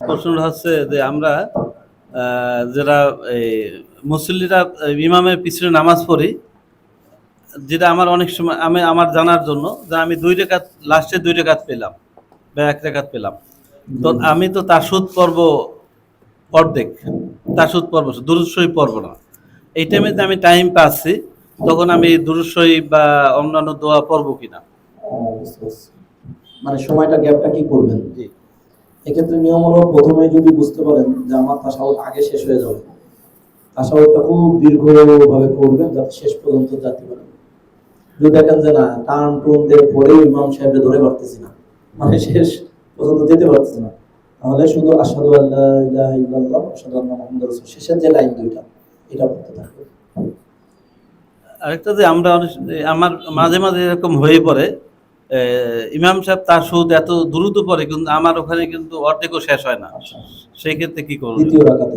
প্রশ্নটা হচ্ছে যে আমরা যারা এই মুসল্লিরা ইমামের পিছনে নামাজ পড়ি যেটা আমার অনেক সময় আমি আমার জানার জন্য যে আমি দুই রেখাত লাস্টে দুই রেখাত পেলাম বা এক রেখাত পেলাম। তো আমি তো তাসুদ পর্ব অর্ধেক তাসুদ পর্ব দুরুসই পর্ব না। এই টাইমে যে আমি টাইম পাচ্ছি তখন আমি দুরুসই বা অন্যান্য দোয়া পর্ব কিনা। মানে সময়টা গ্যাপটা কি করবেন? জি। এক্ষেত্রে নিয়ম হলো প্রথমে যদি বুঝতে পারেন যে আমার তাসাউদ আগে শেষ হয়ে যাবে তাসাউদটা খুব দীর্ঘভাবে করবেন যাতে শেষ পর্যন্ত যেতে পারেন। যদি দেখেন যে না, টান টুন দিয়ে পরেও ইমাম সাহেবকে ধরে পারতেছি না মানে শেষ পর্যন্ত যেতে পারতেছি না, তাহলে শুধু আসাদু আল্লাহ আসাদু আন্না মুহাম্মাদুর রাসূল, শেষের যে লাইন দুইটা, এটা পড়তে থাকবে। আরেকটা যে আমরা আমার মাঝে মাঝে এরকম হয়ে পড়ে ইমাম সাহেব তার সুদ এত দ্রুত পরে কিন্তু আমার ওখানে কিন্তু অর্ধেকও শেষ হয় না। আচ্ছা। সেই ক্ষেত্রে কি করব? দ্বিতীয় রাখাত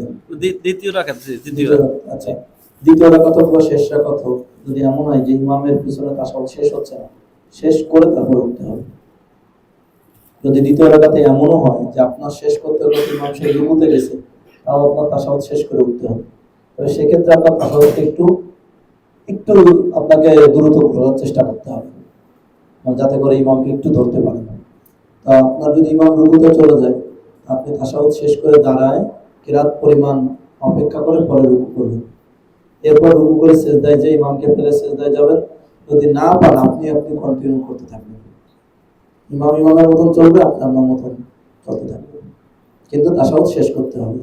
দ্বিতীয় দ্বিতীয় আচ্ছা। দ্বিতীয় অথবা শেষ রাকাত যদি এমন হয় যে ইমামের পিছনে তাসাউদ শেষ হচ্ছে না শেষ করে তারপর উঠতে হবে। যদি দ্বিতীয় রাকাতে এমনও হয় যে আপনার শেষ করতে করতে ইমাম সাহেব রুকুতে গেছে তাও আপনার তাসাউদ শেষ করে উঠতে হবে। তবে সেক্ষেত্রে আপনার তাসাউদকে একটু একটু আপনাকে দ্রুত করার চেষ্টা করতে হবে। যাতে করে ইমামকে একটু ধরতে পারেন। তা আপনার যদি ইমাম রুকুতে চলে যায়, আপনি তাসাউদ শেষ করে দাঁড়ায়, কিরাত পরিমাণ অপেক্ষা করে পরে রুকু করবেন। এরপর রুকু করে সেজদায় যে ইমামকে ফেলে সেজদায় যাবেন। যদি না পান, আপনি আপনি কন্টিনিউ করতে থাকবেন। ইমাম ইমামের মতন চলবে আপনি আপনার মতন চলতে থাকবেন কিন্তু তাসাউদ শেষ করতে হবে।